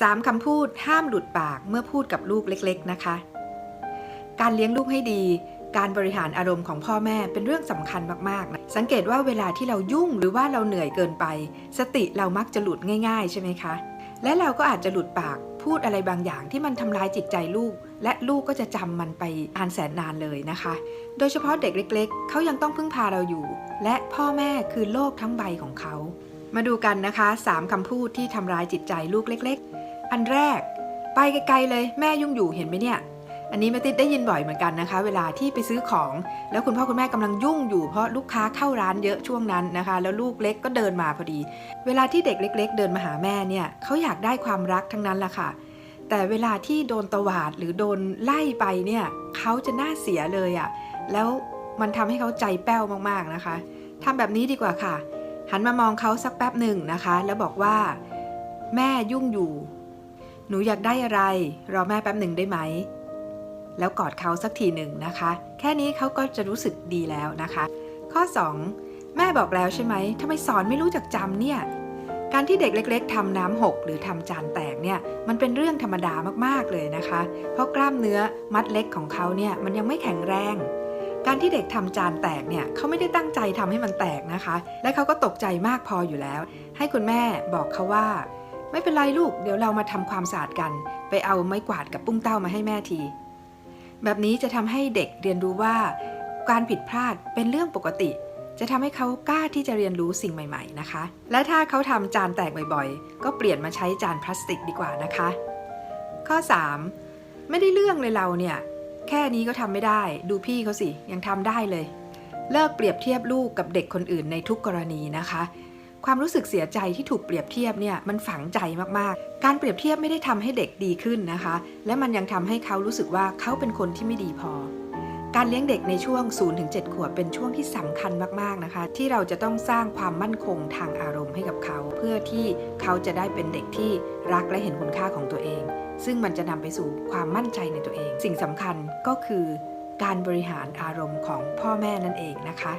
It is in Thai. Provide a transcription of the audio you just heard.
3คำพูดห้ามหลุดปากเมื่อพูดกับลูกเล็กๆนะคะ การเลี้ยงลูกให้ดี การบริหารอารมณ์ของพ่อแม่เป็นเรื่องสำคัญมากๆนะสังเกตว่าเวลาที่เรายุ่งหรือว่าเราเหนื่อยเกินไป สติเรามักจะหลุดง่ายๆ ใช่ไหมคะ และเราก็อาจจะหลุดปากพูดอะไรบางอย่างที่มันทำลายจิตใจลูก และลูกก็จะจำมันไปอานแสนนานเลยนะคะ โดยเฉพาะเด็กเล็ก ๆเขายังต้องพึ่งพาเราอยู่ และพ่อแม่คือโลกทั้งใบของเขา มาดูกันนะคะ 3คำพูดที่ทำร้ายจิตใจลูกเล็ก ๆ อันแรก ไปไกลๆเลยแม่ยุ่งอยู่เห็นไหมเนี่ย อันนี้แม่ติดได้ยินบ่อยเหมือนกันนะคะ เวลาที่ไปซื้อของ แล้วคุณพ่อคุณแม่กำลังยุ่งอยู่เพราะลูกค้าเข้าร้านเยอะช่วงนั้นนะคะ แล้วลูกเล็กก็เดินมาพอดี เวลาที่เด็กเล็ก ๆ เดินมาหาแม่เนี่ยเขาอยากได้ความรักทั้งนั้นละค่ะแต่เวลาที่โดนตวาดหรือโดนไล่ไปเนี่ยเขาจะน่าเสียเลยอะ่ะแล้วมันทำให้เขาใจแป้วมากๆนะคะทำแบบนี้ดีกว่าค่ะ หันมามองเขาสักแป๊บหนึ่งนะคะ แล้วบอกว่า แม่ยุ่งอยู่ หนูอยากได้อะไร รอแม่แป๊บหนึ่งได้ไหม แล้วกอดเขาสักทีหนึ่งนะคะ แค่นี้เขาก็จะรู้สึกดีแล้วนะคะ ข้อ 2 แม่บอกแล้วใช่ไหมทำไมสอนไม่รู้จักจำเนี่ย การที่เด็กเล็ก ๆทำน้ำหกหรือทำจานแตกเนี่ย มันเป็นเรื่องธรรมดามากๆเลยนะคะ เพราะกล้ามเนื้อมัดเล็กของเขาเนี่ยมันยังไม่แข็งแรงการที่เด็กทำจานแตกเนี่ยเขาไม่ได้ตั้งใจทำให้มันแตกนะคะ และเขาก็ตกใจมากพออยู่แล้ว ให้คุณแม่บอกเขาว่า ไม่เป็นไรลูก เดี๋ยวเรามาทำความสะอาดกัน ไปเอาไม้กวาดกับปุ้งเต้ามาให้แม่ที แบบนี้จะทำให้เด็กเรียนรู้ว่า การผิดพลาดเป็นเรื่องปกติ จะทำให้เขากล้าที่จะเรียนรู้สิ่งใหม่ ๆนะคะ และถ้าเขาทำจานแตกบ่อยๆ ก็เปลี่ยนมาใช้จานพลาสติกดีกว่านะคะ ข้อ 3 ไม่ได้เรื่องเลยเราเนี่ย แค่นี้ก็ทำไม่ได้ ดูพี่เขาสิ ยังทำได้เลย เลิกเปรียบเทียบลูกกับเด็กคนอื่นในทุกกรณีนะคะ ความรู้สึกเสียใจที่ถูกเปรียบเทียบเนี่ยมันฝังใจมากๆ การเปรียบเทียบไม่ได้ทำให้เด็กดีขึ้นนะคะ และมันยังทำให้เขารู้สึกว่าเขาเป็นคนที่ไม่ดีพอ การเลี้ยงเด็กในช่วง 0-7 ขวบเป็นช่วงที่สำคัญมากๆนะคะ ที่เราจะต้องสร้างความมั่นคงทางอารมณ์ให้กับเขา เพื่อที่เขาจะได้เป็นเด็กที่รักและเห็นคุณค่าของตัวเอง ซึ่งมันจะนำไปสู่ความมั่นใจในตัวเอง สิ่งสำคัญก็คือการบริหารอารมณ์ของพ่อแม่นั่นเองนะคะ